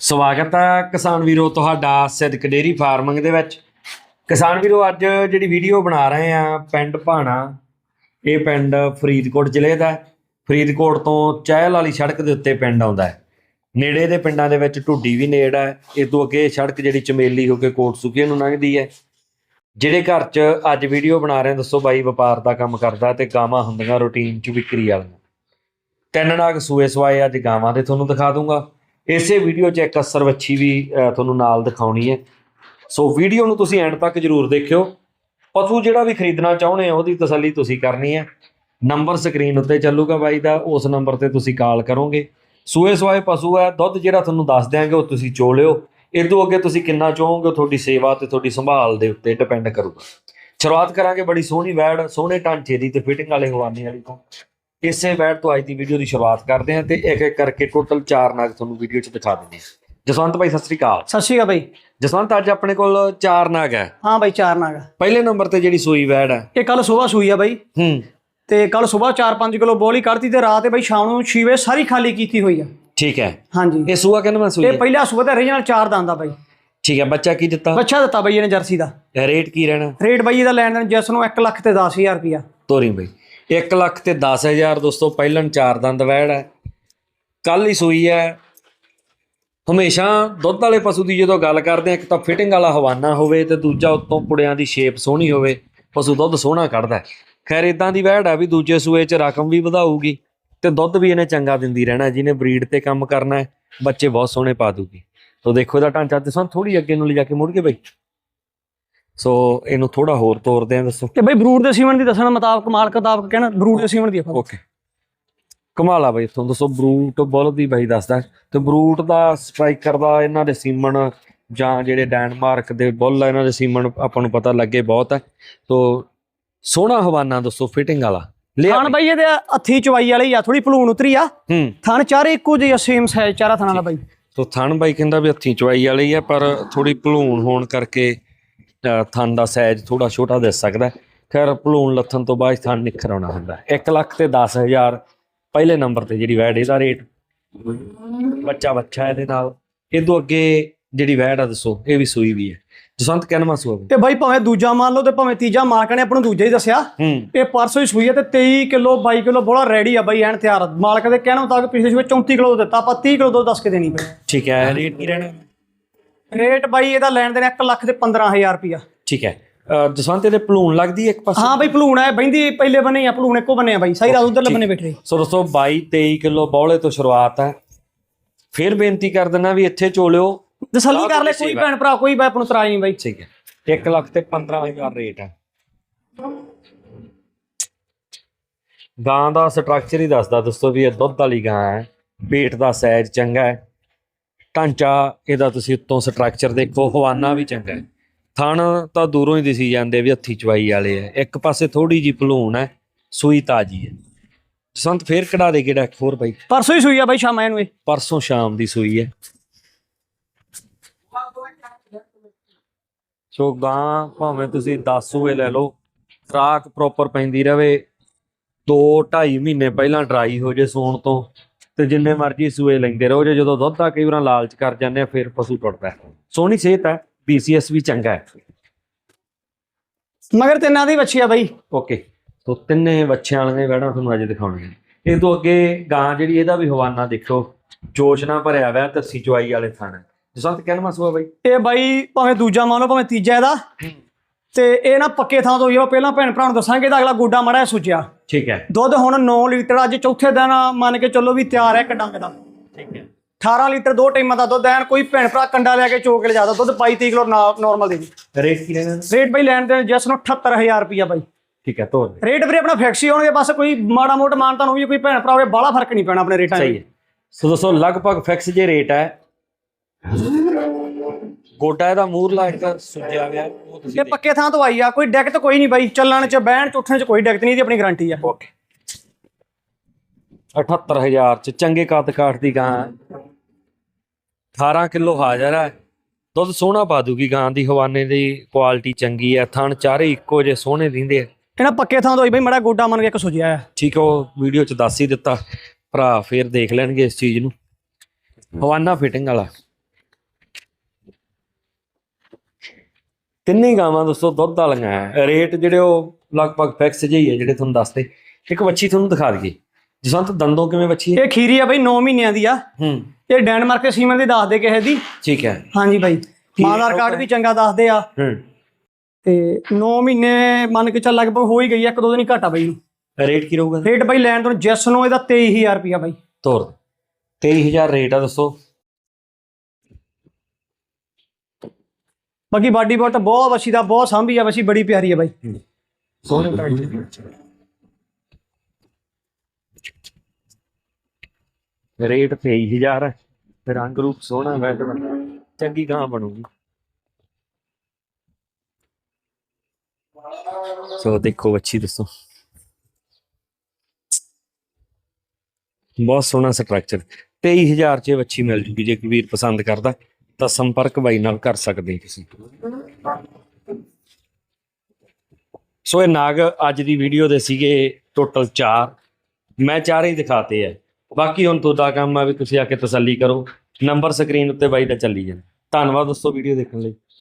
ਸਵਾਗਤ ਹੈ ਕਿਸਾਨ ਵੀਰੋ ਤੁਹਾਡਾ ਸਿੱਧਕ ਡੇਰੀ ਫਾਰਮਿੰਗ ਦੇ ਵਿੱਚ। ਕਿਸਾਨ ਵੀਰੋ, ਅੱਜ ਜਿਹੜੀ ਵੀਡੀਓ ਬਣਾ ਰਹੇ ਆ ਪਿੰਡ ਭਾਣਾ, ਇਹ ਪਿੰਡ ਫਰੀਦਕੋਟ ਜ਼ਿਲ੍ਹੇ ਦਾ ਫਰੀਦਕੋਟ ਤੋਂ ਚਹਿਲ ਵਾਲੀ ਸੜਕ ਦੇ ਉੱਤੇ ਪਿੰਡ ਆਉਂਦਾ ਹੈ। ਨੇੜੇ ਦੇ ਪਿੰਡਾਂ ਦੇ ਵਿੱਚ ਢੁੱਡੀ ਵੀ ਨੇੜ ਹੈ ਇਸ ਤੋਂ ਅੱਗੇ ਸੜਕ ਜਿਹੜੀ ਚਮੇਲੀ ਹੋ ਕੇ ਕੋਟ ਸੁਖੇ ਨੂੰ ਲੰਘਦੀ ਹੈ। ਜਿਹੜੇ ਘਰ 'ਚ ਅੱਜ ਵੀਡੀਓ ਬਣਾ ਰਹੇ ਦੱਸੋ ਬਾਈ, ਵਪਾਰ ਦਾ ਕੰਮ ਕਰਦਾ ਤੇ ਗਾਵਾਂ ਹੁੰਦੀਆਂ ਰੂਟੀਨ 'ਚ ਵਿਕਰੀ ਵਾਲੀਆਂ। ਤਿੰਨ ਨਾਗ ਸੂਏ ਸਵਾਏ ਅੱਜ ਗਾਵਾਂ ਦੇ ਤੁਹਾਨੂੰ ਦਿਖਾ ਦੂੰਗਾ। ਇਸੇ ਵੀਡੀਓ 'ਚ ਇੱਕ ਅਸਰ ਵੱਛੀ ਵੀ ਤੁਹਾਨੂੰ ਨਾਲ ਦਿਖਾਉਣੀ ਹੈ। ਸੋ ਵੀਡੀਓ ਨੂੰ ਤੁਸੀਂ ਐਂਡ ਤੱਕ ਜਰੂਰ ਦੇਖਿਓ। ਪਸ਼ੂ ਜਿਹੜਾ ਵੀ ਖਰੀਦਣਾ ਚਾਹੁੰਦੇ ਹੋ, ਉਹਦੀ ਤਸੱਲੀ ਤੁਸੀਂ ਕਰਨੀ ਹੈ। ਨੰਬਰ ਸਕਰੀਨ ਉੱਤੇ ਚੱਲੂਗਾ ਬਾਈ ਦਾ, ਉਸ ਨੰਬਰ ਤੇ ਤੁਸੀਂ ਕਾਲ ਕਰੋਗੇ। ਸੂਏ ਸਵਾਏ ਪਸ਼ੂ ਹੈ, ਦੁੱਧ ਜਿਹੜਾ ਤੁਹਾਨੂੰ ਦੱਸ ਦਿਆਂਗੇ, ਉਹ ਤੁਸੀਂ ਚੋਲਿਓ ਇਹ ਤੋਂ ਅੱਗੇ ਤੁਸੀਂ ਕਿੰਨਾ ਚਾਹੋਗੇ ਉਹ ਤੁਹਾਡੀ ਸੇਵਾ ਤੇ ਤੁਹਾਡੀ ਸੰਭਾਲ ਦੇ ਉੱਤੇ ਡਿਪੈਂਡ ਕਰੂਗਾ। ਸ਼ੁਰੂਆਤ ਕਰਾਂਗੇ ਬੜੀ ਸੋਹਣੀ ਵੈੜ, ਸੋਹਣੇ ਢਾਂਚੇ ਦੀ ਤੇ ਫਿਟਿੰਗ ਵਾਲੇ ਹਵਾਨੇ ਵਾਲੀ ਤੋਂ। ਇਸੇ ਵੈੜ ਤੋਂ ਅੱਜ ਦੀ ਵੀਡੀਓ ਦੀ ਸ਼ੁਰੂਆਤ ਕਰਦੇ ਹਾਂ ਤੇ ਇੱਕ ਇੱਕ ਕਰਕੇ ਟੋਟਲ 4 ਨਾਗ ਤੁਹਾਨੂੰ ਵੀਡੀਓ 'ਚ ਦਿਖਾ ਦਿੰਦੇ ਹਾਂ। ਜਸਵੰਤ ਭਾਈ ਸਤਿ ਸ੍ਰੀ ਅਕਾਲ। ਸਤਿ ਸ਼੍ਰੀ ਅਕਾਲ ਬਾਈ ਜਸਵੰਤ ਅੱਜ ਆਪਣੇ ਕੋਲ 4 ਨਾਗ ਹੈ। ਹਾਂ ਬਾਈ ਚਾਰ ਨਾਗ ਪਹਿਲੇ ਨੰਬਰ ਤੇ ਜਿਹੜੀ ਸੂਈ ਵੈੜ ਹੈ। ਇਹ ਕੱਲ ਸਵੇਰ ਸੂਈ ਆ ਬਾਈ ਹੂੰ। ਤੇ ਕੱਲ ਸਵੇਰ 4-5 ਕਿਲੋ ਬੋਲੀ ਕੱਢਤੀ ਤੇ ਰਾਤ ਬਾਈ ਸ਼ਾਮ ਨੂੰ 6 ਵਜੇ ਸਾਰੀ ਖਾਲੀ ਕੀਤੀ ਹੋਈ ਆ। ਠੀਕ ਹੈ। ਹਾਂਜੀ। ਇਹ ਸੂਆ ਕਿੰਨਾ ਸੂਈ ਇਹ? ਪਹਿਲਾ ਸੂਆ ਦਾ ਰੀਜਨਲ ਚਾਰ ਦੰਦ ਆ ਬਾਈ ਠੀਕ ਹੈ ਬੱਚਾ ਕੀ ਦਿੱਤਾ? ਬੱਚਾ ਦਿੱਤਾ ਬਾਈ ਇਹਨੇ ਜਰਸੀ ਦਾ। ਰੇਟ ਕੀ ਰਹਿਣਾ? ਰੇਟ ਬਾਈ ਇਹਦਾ ਲੈਣ ਦੇਣ ਜਿਸ ਨੂੰ 1 ਲੱਖ ਤੇ 10000 ਰੁਪਿਆ ਤੋਰੀ ਬਈ। 1 ਲੱਖ ਤੇ 10000 ਦੋਸਤੋ ਪਹਿਲਨ ਚਾਰ ਦੰਦ ਵੈੜ ਹੈ। ਕੱਲ ਹੀ ਸੂਈ ਹੈ। ਹਮੇਸ਼ਾ ਦੁੱਧ ਵਾਲੇ ਪਸ਼ੂ ਦੀ ਜਦੋਂ ਗੱਲ ਕਰਦੇ ਆ ਇੱਕ ਤਾਂ ਫਿਟਿੰਗ ਵਾਲਾ ਹਵਾਨਾ ਹੋਵੇ ਤੇ ਦੂਜਾ ਉੱਤੋਂ ਪੁੜਿਆਂ ਦੀ ਸ਼ੇਪ ਸੋਹਣੀ ਹੋਵੇ ਪਸ਼ੂ ਦੁੱਧ ਸੋਹਣਾ ਕੱਢਦਾ। ਖੈਰ ਇਦਾਂ ਦੀ ਵੈੜ ਹੈ ਵੀ ਦੂਜੇ ਸੂਏ 'ਚ ਰਕਮ ਵੀ ਵਧਾਊਗੀ ਤੇ ਦੁੱਧ ਵੀ ਇਹਨੇ ਚੰਗਾ ਦਿੰਦੀ ਰਹਿਣਾ ਜਿਹਨੇ ਬਰੀਡ ਤੇ ਕੰਮ ਕਰਨਾ ਹੈ ਬੱਚੇ ਬਹੁਤ ਸੋਹਣੇ ਪਾ ਦੂਗੀ। ਤੋ ਦੇਖੋ ਇਹਦਾ ਢਾਂਚਾ ਤੇ ਸਾਨੂੰ ਥੋੜੀ ਅੱਗੇ ਨੂੰ ਲਿਜਾ ਕੇ ਮੁੜ ਕੇ ਬਈ। ਸੋ ਇਹਨੂੰ ਥੋੜਾ ਹੋਰ ਤੋਰਦੇ ਆ ਦੱਸੋ। ਤੇ ਬਾਈ ਬਰੂਡ ਦੇ ਸੀਮਨ ਦੀ ਦੱਸਣ ਮੁਤਾਬਕ ਮਾਲਕ ਮੁਤਾਬਕ ਕਹਿਣਾ ਬਰੂਡ ਦੇ ਸੀਮਨ ਦੀ ਓਕੇ। ਕਮਾਲ ਆ ਬਈ ਤੁਹਾਨੂੰ ਦੱਸੋ ਬਰੂਟ ਬੁੱਲ ਦੀ ਬਾਈ ਦੱਸਦਾ। ਤੇ ਬਰੂਟ ਦਾ ਸਟ੍ਰਾਈਕਰ ਦਾ ਇਹਨਾਂ ਦੇ ਸੀਮਨ ਜਾਂ ਜਿਹੜੇ ਡੈਨਮਾਰਕ ਦੇ ਬੁੱਲ ਆ ਇਹਨਾਂ ਦੇ ਸੀਮਨ ਆਪਾਂ ਨੂੰ ਪਤਾ ਲੱਗੇ ਬਹੁਤ ਹੈ ਤੋ ਸੋਹਣਾ ਹਵਾਨਾ ਦੱਸੋ ਫਿਟਿੰਗ ਵਾਲਾ। ਥਣ ਬਾਈ। ਇਹਦੇ ਹੱਥੀ ਚਵਾਈ ਵਾਲੀ ਆ ਥੋੜੀ ਭਲੂਣ ਉਤਰੀ ਆ। ਥਣ ਚਾਰੇ ਇੱਕੋ ਜਿਹੇ ਸੇਮ ਸਾਈਜ਼ ਚਾਰਾ ਥਣਾਂ ਦਾ ਬਾਈ। ਤੋ ਥਣ ਬਾਈ ਕਹਿੰਦਾ ਵੀ ਹੱਥੀਂ ਚਵਾਈ ਵਾਲੀ ਆ ਪਰ ਥੋੜੀ ਭਲੂਣ ਹੋਣ ਕਰਕੇ ਅ, ਥਣ ਦਾ ਸਾਈਜ਼ ਥੋੜਾ ਛੋਟਾ ਦਿਸ ਸਕਦਾ ਖੈਰ ਭਲੂਣ ਲੱਥਣ ਤੋਂ ਬਾਅਦ ਥਣ ਨਿਖਰ ਆਉਣਾ ਹੁੰਦਾ 1 ਲੱਖ ਤੇ 10000 ਪਹਿਲੇ ਨੰਬਰ ਤੇ ਜਿਹੜੀ ਵੈਡ ਇਹਦਾ ਰੇਟ ਬੱਚਾ ਬੱਚਾ ਇਹਦੇ ਨਾਲ। ਇਹ ਤੋਂ ਅੱਗੇ ਜਿਹੜੀ ਵੈਡ ਆ ਦੱਸੋ ਇਹ ਵੀ ਸੂਈ ਵੀ ਹੈ। ਜਸਵੰਤ ਕਿੰਨਵਾਂ ਸੂਆ ਵਾ? ਤੇ ਬਾਈ ਭਾਵੇਂ ਦੂਜਾ ਮੰਨ ਲਓ ਤੇ ਭਾਵੇਂ ਤੀਜਾ ਮਾਲਕ ਨੇ ਆਪਾਂ ਨੂੰ ਦੂਜਾ ਹੀ ਦੱਸਿਆ। ਇਹ ਪਰਸੋਂ ਹੀ ਸੂਈ ਹੈ ਤੇ 23 ਕਿਲੋ 22 ਕਿਲੋ ਬੋਲਾ ਰੈਡੀ ਆ ਬਾਈ ਐਨ ਤਿਆਰ ਮਾਲਕ ਦੇ ਕਹਿਣ ਮੁਤਾਬਕ ਪਿਛਲੇ ਸੂਏ 34 ਕਿਲੋ ਦਿੱਤਾ ਆਪਾਂ 30 ਕਿਲੋ ਦੁੱਧ ਦੱਸ ਕੇ ਦੇਣੀ ਪਈ। ਠੀਕ ਹੈ। ਰੇਟ ਕੀ ਰਹਿਣਾ? ਰੇਟ ਬਾਈ ਇਹਦਾ ਲੈਣ ਦੇਣ 1 ਲੱਖ ਤੇ 15000 ਰੁਪਿਆ ਠੀਕ ਹੈ। ਜਸਵੰਤ ਇਹਦੇ ਭਲੂਣ ਲੱਗਦੀ ਹੈ ਇੱਕ ਪਾਸੇ? ਹਾਂ ਬਾਈ ਭਲੂਣ ਹੈ ਬੈਂਦੀ ਪਹਿਲੇ ਬੰਨੇ ਆ ਭਲੂਣ ਇੱਕੋ ਬੰਨੇ ਆ ਬਾਈ ਸਾਈ ਰਾਤ ਉਧਰਲੇ ਬੰਨੇ ਬੈਠੇ। ਸੋ ਦੋਸਤੋ 22 23 ਕਿਲੋ ਬੌਲੇ ਤੋਂ ਸ਼ੁਰੂਆਤ ਹੈ। ਫਿਰ ਬੇਨਤੀ ਕਰ ਦਿੰਦਾ ਵੀ ਇੱਥੇ ਚੋਲਿਓ ਤਸੱਲੀ ਕਰ ਲੈ ਕੋਈ ਭੈਣ ਭਰਾ ਕੋਈ ਬਾਈ ਆਪਾਂ ਨੂੰ ਤਰਾਜ ਨਹੀਂ ਬਾਈ। ਠੀਕ ਹੈ। 1 ਲੱਖ ਤੇ 15000 ਰੇਟ ਹੈ ਗਾਂ ਦਾ ਸਟਰਕਚਰ ਹੀ ਦੱਸਦਾ ਦੋਸਤੋ ਵੀ ਇਹ ਦੁੱਧ ਵਾਲੀ ਗਾਂ ਹੈ। ਪੇਟ ਦਾ ਸਾਈਜ਼ ਚੰਗਾ ਹੈ। ਢਾਂਚਾ ਇਹਦਾ ਤੁਸੀਂ ਉੱਤੋਂ ਸਟਰਕਚਰ ਦੇਖੋ ਹਵਾਨਾ ਵੀ ਚੰਗਾ ਹੈ। ਥਣ ਤਾਂ ਦੂਰੋਂ ਹੀ ਦਿਸੀ ਜਾਂਦੇ ਵੀ ਹੱਥੀ ਚਵਾਈ ਵਾਲੇ ਹੈ ਇੱਕ ਪਾਸੇ ਥੋੜੀ ਜੀ ਭਲੂਣ ਹੈ ਸੂਈ ਤਾਜੀ ਹੈ। ਸੰਤ ਫੇਰ ਕਢਾ ਦੇ ਕਿਹੜਾ? ਹੋਰ ਬਾਈ। ਪਰਸੋਂ ਹੀ ਸੂਈ ਆ ਬਾਈ ਸ਼ਾਮਾਂ ਨੂੰ ਇਹ। ਪਰਸੋਂ ਸ਼ਾਮ ਦੀ ਸੂਈ ਹੈ। ਸੋ ਗਾਂ ਭਾਵੇਂ ਤੁਸੀਂ 10 ਸੂਏ ਲੈ ਲਓ ਖਰਾਕ ਪ੍ਰੋਪਰ ਪੈਂਦੀ ਰਵੇ 2 2.5 ਮਹੀਨੇ ਪਹਿਲਾਂ ਡਰਾਈ ਹੋ ਜੇ ਸੂਣ ਤੋਂ ਤੇ ਜਿੰਨੇ ਮਰਜ਼ੀ ਸੂਏ ਲੈਂਦੇ ਰਹੋ ਜੇ ਜਦੋਂ ਦੁੱਧ ਦਾ ਕਈ ਵਾਰ ਲਾਲਚ ਕਰ ਜਾਂਦੇ ਆ ਫਿਰ ਪਸ਼ੂ ਟੁੱਟਦਾ। ਸੋਹਣੀ ਸਿਹਤ ਹੈ BCS ਵੀ ਚੰਗਾ ਹੈ। ਮਗਰ ਤਿੰਨਾਂ ਦੀ ਆ ਬਾਈ। ਓਕੇ ਸੋ ਤਿੰਨੇ ਬੱਚਿਆਂ ਵਾਲੀਆਂ ਵੈੜਾਂ ਤੁਹਾਨੂੰ ਅੱਜ ਦਿਖਾਉਣੀਆਂ ਇਹ ਤੋਂ ਅੱਗੇ ਗਾਂ ਜਿਹੜੀ ਇਹਦਾ ਵੀ ਹਵਾਨਾ ਦੇਖੋ ਜੋਸ਼ ਨਾਲ ਭਰਿਆ ਹੋਇਆ ਤੇ ਸਿਚਵਾਈ ਵਾਲੇ ਥਣ। ਜਸਵੰਤ ਕਹਿਣਾ ਸੂਆ ਬਾਈ? ਇਹ ਬਾਈ ਭਾਵੇਂ ਦੂਜਾ ਮੰਨ ਲਓ ਭਾਵੇਂ ਤੀਜਾ ਇਹਦਾ। ਤੇ ਇਹ ਨਾ ਪੱਕੇ ਥਾਂ ਤੋਂ ਹੋਈ ਆ ਪਹਿਲਾਂ ਭੈਣ ਭਰਾ ਨੂੰ ਦੱਸਾਂਗੇ ਇਹਦਾ ਅਗਲਾ ਗੋਡਾ ਮੜਾ ਸੁੱਜਿਆ। ਠੀਕ ਹੈ। ਦੁੱਧ ਹੁਣ 9 ਲੀਟਰ ਅੱਜ ਚੌਥੇ ਦਿਨ ਮੰਨ ਕੇ ਚੱਲੋ ਵੀ ਤਿਆਰ ਹੈ ਇੱਕ ਡੰਗ ਦਾ ਠੀਕ ਹੈ। 18 ਲੀਟਰ ਦੋ ਟਾਈਮਾਂ ਦਾ ਦੁੱਧ ਐਨ ਕੋਈ ਭੈਣ ਭਰਾ ਕੰਡਾ ਲੈ ਕੇ ਚੋਕ ਕੇ ਲਿਜਾਦਾ ਦੁੱਧ 22 30 ਕਿਲੋ ਨਾਰਮਲ ਦੇ ਰੇਟ ਕੀ ਰਹਿਣਾ ਰੇਟ ਬਈ ਲੈਣ ਦੇ ਜਿਸ ਨੂੰ 78000 ਰੁਪਿਆ ਬਾਈ। ਠੀਕ ਹੈ ਤੋਰ ਰੇਟ ਵੀਰੇ ਆਪਣਾ ਫਿਕਸ ਹੀ ਹੋਣਗੇ ਬਸ ਕੋਈ ਮਾੜਾ ਮੋਟਾ ਮਾਨਤਾ ਨੂੰ ਵੀ ਕੋਈ ਭੈਣ ਭਰਾ ਹੋਵੇ ਬਾਹਲਾ ਫ਼ਰਕ ਨਹੀਂ ਪੈਣਾ ਆਪਣੇ ਰੇਟਾਂ ਸਹੀ ਹੈ। ਸੋ ਦੋਸਤੋ ਲਗਭਗ ਫਿਕਸ ਜੇ ਰੇਟ ਹੈ ਗੋਡਾ ਇਹਦਾ ਮੂਰਲਾ ਇੱਕ ਸੁੱਜਿਆ ਗਿਆ ਉਹ ਤੁਸੀਂ ਇਹ ਪੱਕੇ ਥਾਂ ਤੋਂ ਆਈ ਆ ਕੋਈ ਦਿੱਕਤ ਕੋਈ ਨਹੀਂ ਬਾਈ। ਚੱਲਣ 'ਚ ਬਹਿਣ 'ਚ ਉੱਠਣ 'ਚ ਕੋਈ ਦਿੱਕਤ ਨਹੀਂ ਦੀ ਆਪਣੀ ਗਾਰੰਟੀ ਆ। ਓਕੇ। 78000 ਚ ਚੰਗੇ ਕੱਦ ਕਾਠ ਦੀ ਗਾਂ। ਹੈ 18 ਕਿਲੋ ਹਾਜ਼ਰ ਹੈ ਦੁੱਧ ਸੋਹਣਾ ਪਾ ਦੂਗੀ ਗਾਂ ਦੀ ਹਵਾਨੇ ਦੀ ਕੁਆਲਿਟੀ ਚੰਗੀ ਹੈ ਥਣ ਚਾਰੇ ਇੱਕੋ ਜੇ ਸੋਹਣੇ ਦਿੰਦੇ ਆ। ਇਹਨਾਂ ਪੱਕੇ ਥਾਂ ਤੋਂ ਆਈ ਬਈ ਮੜਾ ਗੋਡਾ ਮੰਨ ਕੇ ਇੱਕ ਸੁਜਿਆ ਆ। ਠੀਕ ਹੈ ਉਹ ਵੀਡੀਓ ਚ ਦੱਸ ਹੀ ਦਿੱਤਾ। ਭਰਾ ਫੇਰ ਦੇਖ ਲੈਣਗੇ ਇਸ ਚੀਜ਼ ਨੂੰ। ਹਵਾਨਾ ਫਿਟਿੰਗ ਵਾਲਾ। ਤਿੰਨੇ ਗਾਵਾਂ ਦੋਸਤੋ ਦੁੱਧ ਵਾਲੀਆਂ ਹੈ। ਰੇਟ ਜਿਹੜੇ ਉਹ ਲਗਭਗ ਫਿਕਸ ਜਿਹੀ ਹੈ ਜਿਹੜੇ ਤੁਹਾਨੂੰ ਦੱਸਦੇ। ਇੱਕ ਵੱਛੀ ਤੁਹਾਨੂੰ ਦਿਖਾ ਦਈਏ। ਜਸਵੰਤ ਦੰਦੋਂ ਕਿਵੇਂ ਵੱਛੀ ਹੈ? ਇਹ ਖੀਰੀ ਆ ਬਾਈ 9 ਮਹੀਨਿਆਂ ਦੀ ਆ। ਹੂੰ। ਇਹ ਡੈਨਮਾਰਕ ਦੇ ਸੀਮਨ ਦੀ ਦੱਸਦੇ ਕਿਸੇ ਦੀ। ਠੀਕ ਹੈ। ਹਾਂਜੀ ਬਾਈ। ਮਾਦਾਰ ਕਾਰਡ ਵੀ ਚੰਗਾ ਦੱਸਦੇ ਆ। ਹੂੰ। ਤੇ 9 ਮਹੀਨੇ ਮੰਨ ਕੇ ਚੱਲ ਲਗਭਗ ਹੋ ਹੀ ਗਈ ਆ ਇੱਕ ਦੋ ਦਿਨ ਹੀ ਘਟਾ ਬਾਈ। ਰੇਟ ਕੀ ਰਹੂਗਾ? ਰੇਟ ਬਾਈ ਲੈਣ ਤੋਂ ਜੈਸ ਨੂੰ ਇਹਦਾ 23000 ਰੁਪਿਆ ਬਾਈ। ਤੋਰ 23000 ਰੇਟ ਆ ਦੱਸੋ। ਬਾਕੀ ਬਾਡੀ ਬੋਟ ਬਹੁਤ ਵਸੀ ਦਾ ਬਹੁਤ ਸਾਂਭੀ ਆ ਵਸੀ ਬੜੀ ਪਿਆਰੀ ਆ ਬਾਈ। ਸੋਹਣੇ ਰੇਟ 23000 ਹੈ ਤੇ ਰੰਗ ਰੂਪ ਸੋਹਣਾ ਵੈਟ ਚੰਗੀ ਗਾਂ ਬਣੂਗੀ। ਸੋ ਦੇਖੋ ਵੱਛੀ ਦੱਸੋ। ਬਹੁਤ ਸੋਹਣਾ ਸਟਰਕਚਰ 23000 ਚ ਵੱਛੀ ਮਿਲ ਜੂਗੀ ਜੇ ਕੋਈ ਵੀਰ ਪਸੰਦ ਕਰਦਾ। ਤਾਂ ਸੰਪਰਕ ਬਾਈ ਨਾਲ ਕਰ ਸਕਦੇ ਤੁਸੀਂ। ਸੋ ਇਹ ਨਾਗ ਅੱਜ ਦੀ ਵੀਡੀਓ ਦੇ ਸੀਗੇ ਟੋਟਲ 4 ਮੈਂ ਚਾਰੇ ਹੀ ਦਿਖਾਤੇ ਆ। ਬਾਕੀ ਹੁਣ ਤੁਹਾਡਾ ਕੰਮ ਆ ਵੀ ਤੁਸੀਂ ਆ ਕੇ ਤਸੱਲੀ ਕਰੋ। ਨੰਬਰ ਸਕਰੀਨ ਉੱਤੇ ਬਾਈ ਦਾ ਚੱਲੀ ਜਾਣਾ ਧੰਨਵਾਦ ਦੋਸਤੋ ਵੀਡੀਓ ਦੇਖਣ ਲਈ।